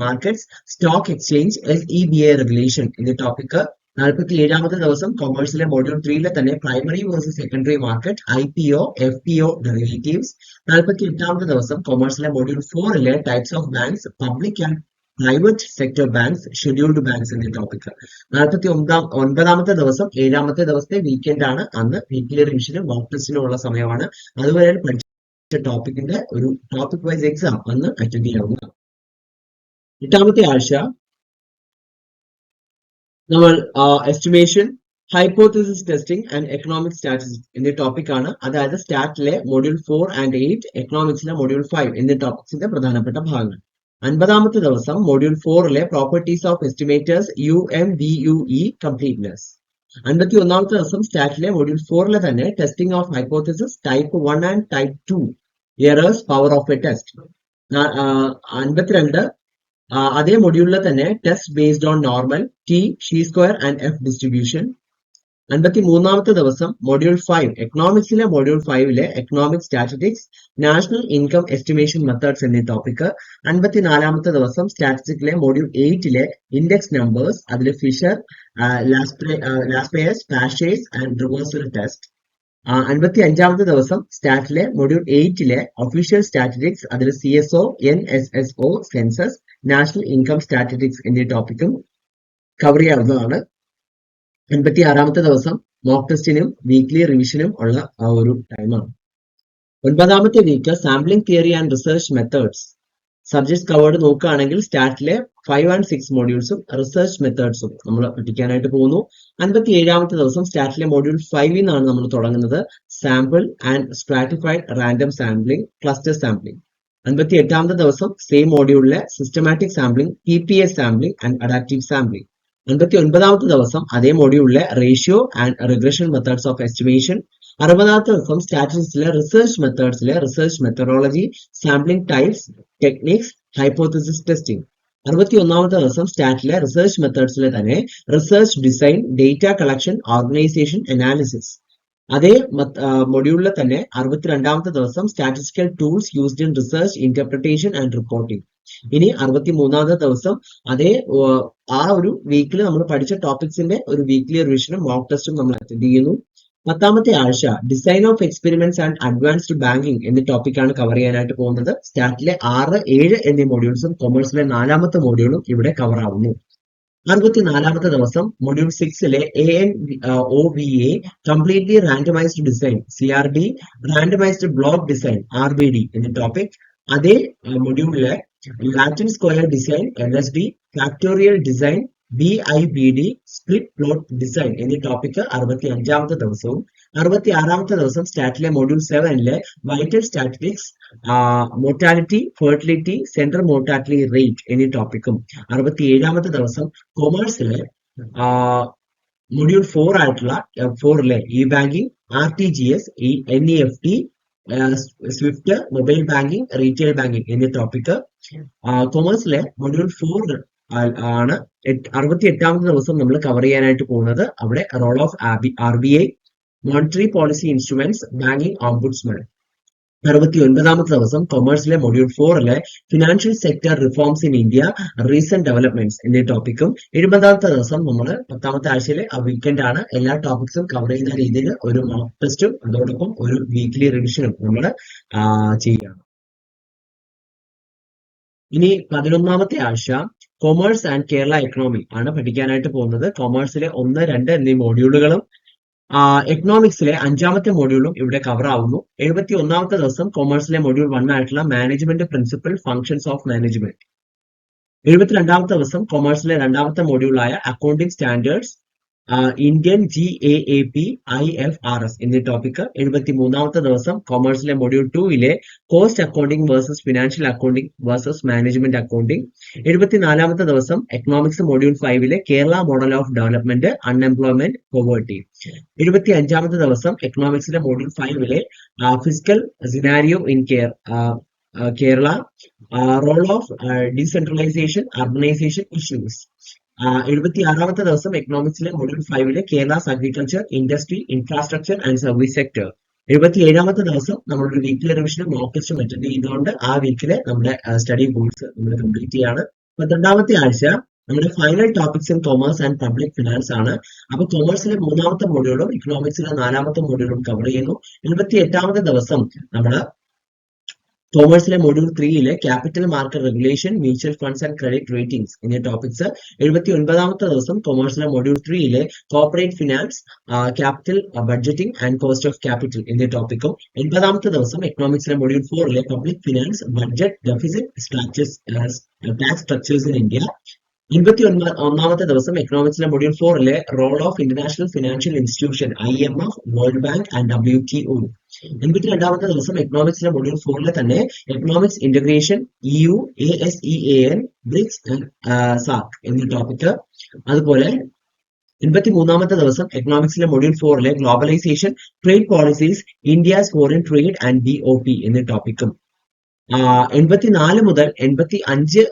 markets stock exchange S E B I regulation എന്നീ ടോപ്പിക് നാൽപ്പത്തി ഏഴാമത്തെ ദിവസം കൊമേഴ്സിലെ മൊഡ്യൂൾ ത്രീയിലെ തന്നെ primary versus secondary market I P O F P O derivatives നാൽപ്പത്തി എട്ടാമത്തെ ദിവസം കൊമേഴ്സിലെ module ഫോറിലെ types of banks public and private sector banks scheduled banks എന്നീ ടോപ്പിക് നാൽപ്പത്തി ഒമ്പതാം ഒൻപതാമത്തെ ദിവസം ഏഴാമത്തെ ദിവസത്തെ വീക്കെൻഡ് ആണ്. അന്ന് വീക്ക്ലി റിവിഷനും വോട്ടേഴ്സിനും ഉള്ള സമയമാണ്. അതുവരെ പഠിച്ച ടോപ്പിക്കിന്റെ ഒരു ടോപ്പിക് വൈസ് എക്സാം അന്ന് അറ്റൻഡ് ചെയ്യാവുന്നതാണ് എട്ടാമത്തെ ആഴ്ച നമ്മൾ estimation hypothesis testing and economic statistics എന്നീ ടോപ്പിക് ആണ്. അതായത് സ്റ്റാറ്റിലെ മൊഡ്യൂൾ ഫോർ ആൻഡ് എയ്റ്റ് എക്കണോമിക്സിലെ മൊഡ്യൂൾ ഫൈവ് എന്നീ ടോപ്പിക്സിന്റെ പ്രധാനപ്പെട്ട ഭാഗങ്ങൾ. അൻപതാമത്തെ ദിവസം module ഫോറിലെ properties of estimators U M V U E completeness അൻപത്തി ഒന്നാമത്തെ ദിവസം സ്റ്റാറ്റിലെ മൊഡ്യൂൾ ഫോറിലെ തന്നെ testing of hypothesis type one and type two errors power of a test അൻപത്തിരണ്ട് അതേ മൊഡ്യൂളിലെ തന്നെ test based on normal T chi square and F distribution അൻപത്തി മൂന്നാമത്തെ ദിവസം മൊഡ്യൂൾ ഫൈവ് എക്കണോമിക്സിലെ module ഫൈവിലെ economic statistics national income estimation methods എന്നീ topic അൻപത്തിനാലാമത്തെ ദിവസം സ്റ്റാറ്റിസ്റ്റിക്സിലെ മൊഡ്യൂൾ എയ്റ്റിലെ ഇൻഡെക്സ് നമ്പേഴ്സ് അതിൽ Fisher Laspeyres Paasche's and reversal test അൻപത്തി അഞ്ചാമത്തെ ദിവസം സ്റ്റാറ്റിലെ മൊഡ്യൂൾ എയ്റ്റിലെ ഒഫീഷ്യൽ സ്റ്റാറ്റിസ്റ്റിക്സ് അതിൽ C S O N S S O census national income statistics എന്നീ ടോപ്പിക്കും കവർ ചെയ്യാവുന്നതാണ്. അൻപത്തി ആറാമത്തെ ദിവസം മോക്ക് ടെസ്റ്റിനും വീക്ക്ലി റിവിഷനും ഉള്ള ആ ഒരു ടൈമാണ് ഒൻപതാമത്തെ week sampling theory and research methods subjects covered നോക്കുകയാണെങ്കിൽ സ്റ്റാറ്റിലെ ഫൈവ് ആൻഡ് സിക്സ് മോഡ്യൂൾസും റിസർച്ച് മെത്തേഡ്സും നമ്മൾ പഠിക്കാനായിട്ട് പോകുന്നു. അൻപത്തി ഏഴാമത്തെ ദിവസം സ്റ്റാറ്റിലെ മോഡ്യൂൾ ഫൈവിൽ നിന്നാണ് നമ്മൾ തുടങ്ങുന്നത്. Sample and stratified random sampling cluster sampling അൻപത്തി എട്ടാമത്തെ ദിവസം same മോഡ്യൂളിലെ systematic sampling P P S sampling and adaptive sampling അൻപത്തി ഒൻപതാമത്തെ ദിവസം അതേ മോഡ്യൂളിലെ ratio and regression methods of estimation അറുപതാമത്തെ ദിവസം സ്റ്റാറ്റിസ്റ്റിക്സിലെ research മെത്തേഡ്സിലെ research methodology sampling types techniques hypothesis testing അറുപത്തി ഒന്നാമത്തെ ദിവസം സ്റ്റാറ്റിലെ റിസർച്ച് മെത്തേഡ്സിലെ തന്നെ research design data collection organisation analysis അതേ മൊഡ്യൂളിലെ തന്നെ അറുപത്തിരണ്ടാമത്തെ ദിവസം statistical tools used in research interpretation and reporting ഇനി അറുപത്തി മൂന്നാമത്തെ ദിവസം അതേ ആ ഒരു വീക്കിൽ നമ്മൾ പഠിച്ച ടോപ്പിക്സിന്റെ ഒരു വീക്ക്ലി റിവിഷനും മോക്ക് ടെസ്റ്റും നമ്മൾ അറ്റൻഡ് ചെയ്യുന്നു. പത്താമത്തെ ആഴ്ച design of experiments and advanced banking എന്ന ടോപ്പിക്കാണ് കവർ ചെയ്യാനായിട്ട് പോകുന്നത്. സ്റ്റാറ്റിലെ ആറ് ഏഴ് എന്നീ മോഡ്യൂൾസും കൊമേഴ്സിലെ നാലാമത്തെ മോഡ്യൂളും ഇവിടെ കവർ ആവുന്നു. അറുപത്തിനാലാമത്തെ ദിവസം module സിക്സിലെ A N O V A completely randomised design C R D randomised block design R B D എന്ന ടോപ്പിക് അതേ മൊഡ്യൂളിലെ design L S D factorial design B I B D split plot design എന്നീ topic അറുപത്തി അഞ്ചാമത്തെ ദിവസവും അറുപത്തി ആറാമത്തെ ദിവസം സ്റ്റാറ്റിലെ module സെവനിലെ vital statistics mortality fertility central mortality rate എന്നീ ടോപ്പിക്കും അറുപത്തി ഏഴാമത്തെ ദിവസം കൊമേഴ്സിലെ മൊഡ്യൂൾ ഫോർ ആയിട്ടുള്ള ഫോറിലെ E banking R T G S N E F T SWIFT mobile banking retail banking എന്നീ ടോപ്പിക് കൊമേഴ്സിലെ മൊഡ്യൂൾ ഫോർ ആണ് അറുപത്തി എട്ടാമത്തെ ദിവസം നമ്മൾ കവർ ചെയ്യാനായിട്ട് പോകുന്നത്. അവിടെ role of R B I monetary policy instruments banking ombudsman അറുപത്തി ഒൻപതാമത്തെ ദിവസം കൊമേഴ്സിലെ module ഫോറിലെ financial sector reforms in India recent developments എന്നീ ടോപ്പിക്കും എഴുപതാമത്തെ ദിവസം നമ്മൾ പത്താമത്തെ ആഴ്ചയിലെ വീക്കെൻഡ് ആണ് എല്ലാ ടോപ്പിക്സും കവർ ചെയ്യുന്ന രീതിയിൽ ഒരു മോക്ക് ടെസ്റ്റും അതോടൊപ്പം ഒരു വീക്ക്ലി റിവിഷനും നമ്മൾ ചെയ്യുകയാണ് ഇനി പതിനൊന്നാമത്തെ ആഴ്ച കൊമേഴ്സ് ആൻഡ് കേരള എക്കണോമി ആണ് പഠിക്കാനായിട്ട് പോകുന്നത്. കൊമേഴ്സിലെ ഒന്ന് രണ്ട് എന്നീ മോഡ്യൂളുകളും എക്കണോമിക്സിലെ അഞ്ചാമത്തെ മോഡ്യൂളും ഇവിടെ കവർ ആവുന്നു. എഴുപത്തി ഒന്നാമത്തെ ദിവസം കൊമേഴ്സിലെ മൊഡ്യൂൾ വൺ ആയിട്ടുള്ള management principal functions of management എഴുപത്തിരണ്ടാമത്തെ ദിവസം കൊമേഴ്സിലെ രണ്ടാമത്തെ മൊഡ്യൂളായ accounting standards Indian G A A P I F R S എന്നീ ടോപ്പിക് എഴുപത്തി മൂന്നാമത്തെ ദിവസം കൊമേഴ്സിലെ module ടൂയിലെ cost accounting versus financial accounting versus management accounting എഴുപത്തിനാലാമത്തെ ദിവസം economics module ഫൈവിലെ Kerala model of development unemployment poverty എഴുപത്തി അഞ്ചാമത്തെ ദിവസം എക്കണോമിക്സിലെ module ഫൈവിലെ physical scenario in care Kerala role of decentralisation urbanisation issues എഴുപത്തി ആറാമത്തെ ദിവസം എക്കണോമിക്സിലെ module ഫൈവിലെ Kerala's agriculture industry infrastructure and service sector എഴുപത്തി ഏഴാമത്തെ ദിവസം നമ്മളൊരു വീക്കിലെ റിവിഷനും മോക്ക് ടെസ്റ്റും അറ്റൻഡ് ചെയ്തുകൊണ്ട് ആ വീക്കിലെ നമ്മുടെ സ്റ്റഡി ഗോൾസ് നമ്മൾ കംപ്ലീറ്റ് ചെയ്യാണ്. പന്ത്രണ്ടാമത്തെ ആഴ്ച നമ്മുടെ final topics in commerce and public finance ആണ്. അപ്പൊ കൊമേഴ്സിലെ മൂന്നാമത്തെ മോഡ്യൂളും ഇക്കണോമിക്സിലെ നാലാമത്തെ മോഡ്യൂളും കവർ ചെയ്യുന്നു. എഴുപത്തി എട്ടാമത്തെ ദിവസം നമ്മൾ കോമേഴ്സിലെ module ത്രീയിലെ capital market regulation mutual funds and credit ratings എന്നീ ടോപ്പിക്സ് എഴുപത്തി ഒൻപതാമത്തെ ദിവസം കോമേഴ്സിലെ module ത്രീയിലെ corporate finance capital budgeting and cost of capital എന്നീ ടോപ്പിക്കും എൺപതാമത്തെ ദിവസം എക്കണോമിക്സിലെ module ഫോറിലെ public finance budget deficit structures tax structures in India എൺപത്തി ഒൻപത് ഒന്നാമത്തെ ദിവസം എക്കണോമിക്സിലെ module ഫോറിലെ role of international financial institution I M F world bank and W T O എൺപത്തി രണ്ടാമത്തെ ദിവസം എക്കണോമിക്സിലെ മൊഡ്യൂൾ ഫോറിലെ തന്നെ economics integration E U A S E A N BRICS and സാക് എന്നീ ടോപ്പിക് അതുപോലെ എൺപത്തി മൂന്നാമത്തെ ദിവസം എക്കണോമിക്സിലെ module ഫോറിലെ globalisation trade policies India's foreign trade and B O P എന്നീ ടോപ്പിക്കും എൺപത്തിനാല് മുതൽ എൺപത്തി അഞ്ച്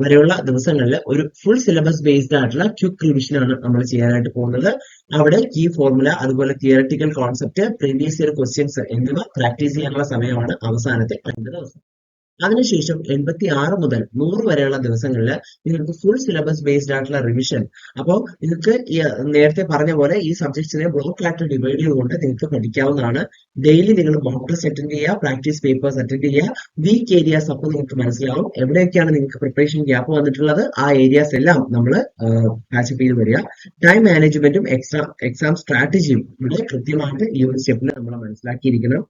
വരെയുള്ള ദിവസങ്ങളിൽ ഒരു ഫുൾ സിലബസ് ബേസ്ഡ് ആയിട്ടുള്ള ക്യുക്ക് ആണ് നമ്മൾ ചെയ്യാനായിട്ട് പോകുന്നത്. അവിടെ കീ ഫോർമുല അതുപോലെ theoretical concept previous year questions എന്നിവ പ്രാക്ടീസ് ചെയ്യാനുള്ള സമയമാണ് അവസാനത്തെ രണ്ട് ദിവസം. അതിനുശേഷം എൺപത്തി ആറ് മുതൽ നൂറ് വരെയുള്ള ദിവസങ്ങളിൽ നിങ്ങൾക്ക് ഫുൾ സിലബസ് ബേസ്ഡ് ആയിട്ടുള്ള റിവിഷൻ അപ്പോൾ നിങ്ങൾക്ക് നേരത്തെ പറഞ്ഞ പോലെ ഈ സബ്ജക്ട്സിനെ ബ്ലോക്ക് ആയിട്ട് ഡിവൈഡ് ചെയ്തുകൊണ്ട് നിങ്ങൾക്ക് പഠിക്കാവുന്നതാണ്. ഡെയിലി നിങ്ങൾ ടെസ്റ്റ് അറ്റൻഡ് ചെയ്യുക പ്രാക്ടീസ് പേപ്പേഴ്സ് അറ്റൻഡ് ചെയ്യുക. വീക്ക് ഏരിയാസ് അപ്പോൾ നിങ്ങൾക്ക് മനസ്സിലാവും. എവിടെയൊക്കെയാണ് നിങ്ങൾക്ക് പ്രിപ്പറേഷൻ ഗ്യാപ്പ് വന്നിട്ടുള്ളത്? ആ ഏരിയാസ് എല്ലാം നമ്മൾ പാച്ചപ്പ് ചെയ്ത് വരിക. ടൈം മാനേജ്മെന്റും എക്സാം എക്സാം സ്ട്രാറ്റജിയും ഇവിടെ കൃത്യമായിട്ട് ഈ ഒരു സ്റ്റെപ്പിൽ നമ്മൾ മനസ്സിലാക്കിയിരിക്കണം.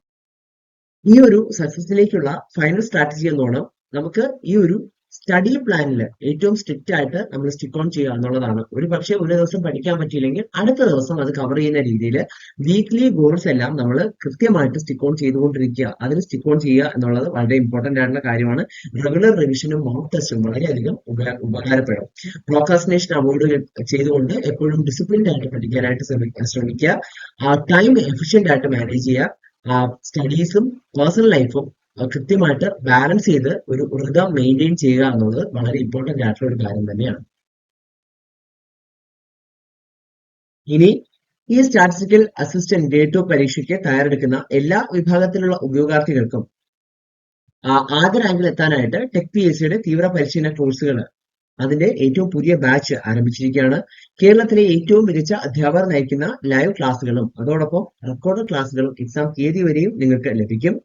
ഈ ഒരു സക്സസിലേക്കുള്ള ഫൈനൽ സ്ട്രാറ്റജി എന്നോണം നമുക്ക് ഈ ഒരു സ്റ്റഡി പ്ലാനിൽ ഏറ്റവും സ്ട്രിക്റ്റ് ആയിട്ട് നമ്മൾ സ്റ്റിക്ക് ഓൺ ചെയ്യുക എന്നുള്ളതാണ്. ഒരു പക്ഷേ ഒരു ദിവസം പഠിക്കാൻ പറ്റിയില്ലെങ്കിൽ അടുത്ത ദിവസം അത് കവർ ചെയ്യുന്ന രീതിയിൽ വീക്ക്ലി ഗോൾസ് എല്ലാം നമ്മൾ കൃത്യമായിട്ട് സ്റ്റിക്ക് ഓൺ ചെയ്തുകൊണ്ടിരിക്കുക. അതിന് സ്റ്റിക്ക് ഓൺ ചെയ്യുക എന്നുള്ളത് വളരെ ഇമ്പോർട്ടന്റ് ആയിട്ടുള്ള കാര്യമാണ്. റെഗുലർ റിവിഷനും മോക്ക് ടെസ്റ്റും വളരെയധികം ഉപ- ഉപകാരപ്പെടും. പ്രോക്കാസിനേഷൻ അവോയ്ഡ് ചെയ്തുകൊണ്ട് എപ്പോഴും ഡിസിപ്ലിൻഡ് ആയിട്ട് പഠിക്കാനായിട്ട് ശ്രമിക്കുക. ആ ടൈം എഫിഷ്യന്റ് ആയിട്ട് മാനേജ് ചെയ്യുക. സ്റ്റഡീസും പേഴ്സണൽ ലൈഫും കൃത്യമായിട്ട് ബാലൻസ് ചെയ്ത് ഒരു വൃതം മെയിന്റെയിൻ ചെയ്യുക എന്നുള്ളത് വളരെ ഇമ്പോർട്ടന്റ് ആയിട്ടുള്ള ഒരു കാര്യം തന്നെയാണ്. ഇനി ഈ സ്റ്റാറ്റിസ്റ്റിക്കൽ അസിസ്റ്റന്റ് ഗ്രേഡ് ടു പരീക്ഷയ്ക്ക് തയ്യാറെടുക്കുന്ന എല്ലാ വിഭാഗത്തിലുള്ള ഉദ്യോഗാർത്ഥികൾക്കും ആദ്യ റാങ്കിൽ എത്താനായിട്ട് ടെക് പി എസ് സിയുടെ തീവ്ര പരിശീലന കോഴ്സുകൾ അതിന്റെ ഏറ്റവും പുതിയ ബാച്ച് ആരംഭിച്ചിരിക്കുകയാണ്. കേരളത്തിലെ ഏറ്റവും മികച്ച അധ്യാപകർ നയിക്കുന്ന ലൈവ് ക്ലാസ്സുകളും അതോടൊപ്പം റെക്കോർഡ് ക്ലാസ്സുകളും എക്സാം തീയതി വരെയും നിങ്ങൾക്ക് ലഭിക്കും.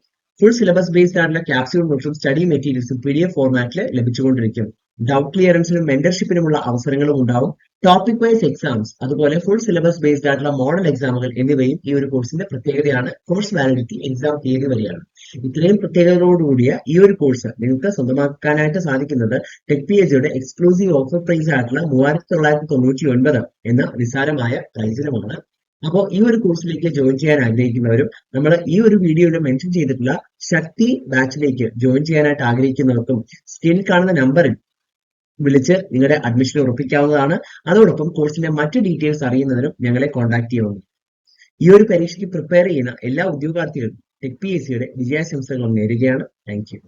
ഫുൾ സിലബസ് ബേസ്ഡ് ആയിട്ടുള്ള ക്യാപ്സ്യൂൾ നോട്ട്സും സ്റ്റഡി മെറ്റീരിയൽസും പി ഡി എഫ് ഫോർമാറ്റിൽ ലഭിച്ചുകൊണ്ടിരിക്കും. ഡൗട്ട് ക്ലിയറൻസിനും മെന്റർഷിപ്പിനുമുള്ള അവസരങ്ങളും ഉണ്ടാവും. ടോപ്പിക് വൈസ് എക്സാംസ് അതുപോലെ ഫുൾ സിലബസ് ബേസ്ഡ് ആയിട്ടുള്ള മോഡൽ എക്സാമുകൾ എന്നിവയും ഈ ഒരു കോഴ്സിന്റെ പ്രത്യേകതയാണ്. കോഴ്സ് വാലിഡിറ്റി എക്സാം തീയതി വരെയാണ്. ഇത്രയും പ്രത്യേകതകളോടുകൂടിയ ഈ ഒരു കോഴ്സ് നിങ്ങൾക്ക് സ്വന്തമാക്കാനായിട്ട് സാധിക്കുന്നത് tech P H exclusive offer price ആയിട്ടുള്ള മൂവായിരത്തി തൊള്ളായിരത്തി തൊണ്ണൂറ്റി ഒൻപത് എന്ന നിസാരമായ പ്രൈസിലുമാണ് അപ്പോൾ ഈ ഒരു കോഴ്സിലേക്ക് ജോയിൻ ചെയ്യാൻ ആഗ്രഹിക്കുന്നവരും നമ്മൾ ഈ ഒരു വീഡിയോയിൽ മെൻഷൻ ചെയ്തിട്ടുള്ള ശക്തി ബാച്ചിലേക്ക് ജോയിൻ ചെയ്യാനായിട്ട് ആഗ്രഹിക്കുന്നവർക്കും സ്ക്രീനിൽ കാണുന്ന നമ്പറിൽ വിളിച്ച് നിങ്ങളുടെ അഡ്മിഷൻ ഉറപ്പിക്കാവുന്നതാണ്. അതോടൊപ്പം കോഴ്സിന്റെ മറ്റ് ഡീറ്റെയിൽസ് അറിയുന്നതിനും ഞങ്ങളെ കോൺടാക്ട് ചെയ്യുന്നു ഈ ഒരു പരീക്ഷയ്ക്ക് പ്രിപ്പയർ ചെയ്യുന്ന എല്ലാ ഉദ്യോഗാർത്ഥികൾക്കും ടെക് പി എസ് സിയുടെ വിജയാശംസകൾ നേരുകയാണ്. Thank you